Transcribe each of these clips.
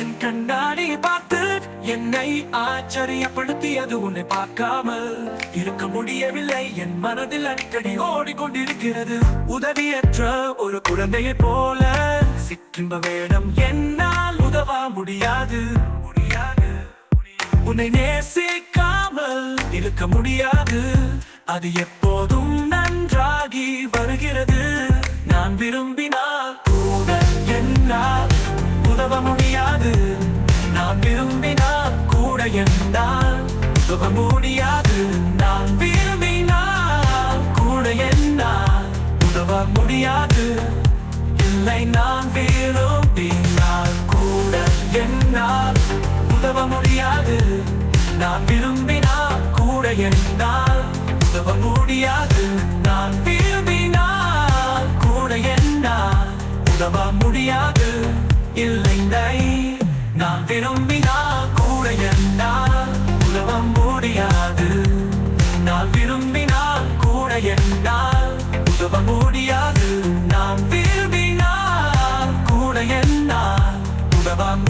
என் கண்ணாடி பார்த்து என்னை ஆச்சரியப்படுத்தியது உன்னை பார்க்காமல் இருக்க முடியவில்லை. என் மனதில் அடிக்கடி ஓடிக்கொண்டிருக்கிறது. உதவியற்ற ஒரு குழந்தையை போல சிற்றின்ப வேடம் என்னால் உதவ முடியாது. முடியாது. உன்னை நேசிக்காமல் இருக்க முடியாது. அது எப்போதும் நன்றாகி வருகிறது. நான் விரும்பினால் என்றால் கூட முடியாது நான் விரும்பினால் கூட என்னால் உதவ முடியாது இல்லை நான் விரும்பினால் கூட என்னால் உதவ முடியாது நான் விரும்பினால் கூட என்னால் உதவ முடியாது நான் விரும்பினால் கூட என்னால் உதவ முடியாது இல்லை நான் விரும்ப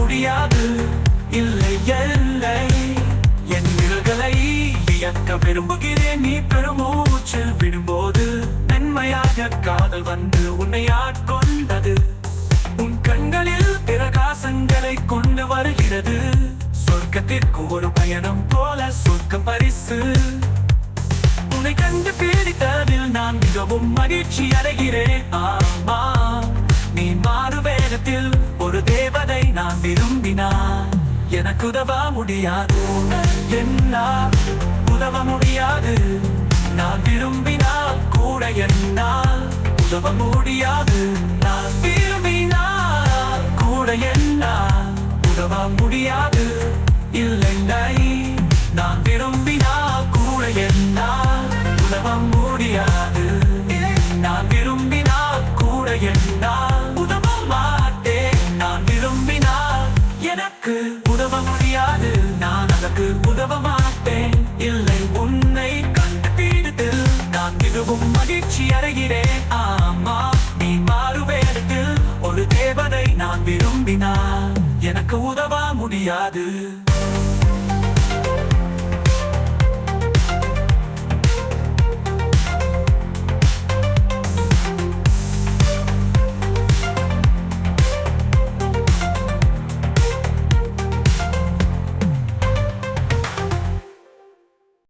முடியாது. இல்லை இல்லை. என் விரல்களை வியக்க விரும்புகிறேன். நீ பெருமூச்சு விடும்போது நன்மையாக காதல் வந்து உன்னை ஆட்கொண்டது. உன் கண்களில் பிரகாசங்களை கொண்டு வருகிறது. சொர்க்கத்திற்கு ஒரு பயணம் போல சொர்க்கம் பரிசு. உன்னை கண்டு பீடித்ததில் நான் மிகவும் மகிழ்ச்சி அடைகிறேன். ஆமா நீ மாறு வேகத்தில் ஒரு தேவதை நான் விரும்பினான் எனக்கு உதவ முடியாது. என்னால் உதவ முடியாது. நான் விரும்பினால் கூட என்னால் உதவ முடியாது. நான் விரும்பினால் கூட என்னால் உதவ முடியாது. இல்லை உன்னை கண்டுபிடித்தில் நான் மிகவும் மகிழ்ச்சி அடைகிறேன். ஆமா நீ மாறுவேடத்தில் ஒரு தேவனை நான் விரும்பினா எனக்கு உதவ முடியாது.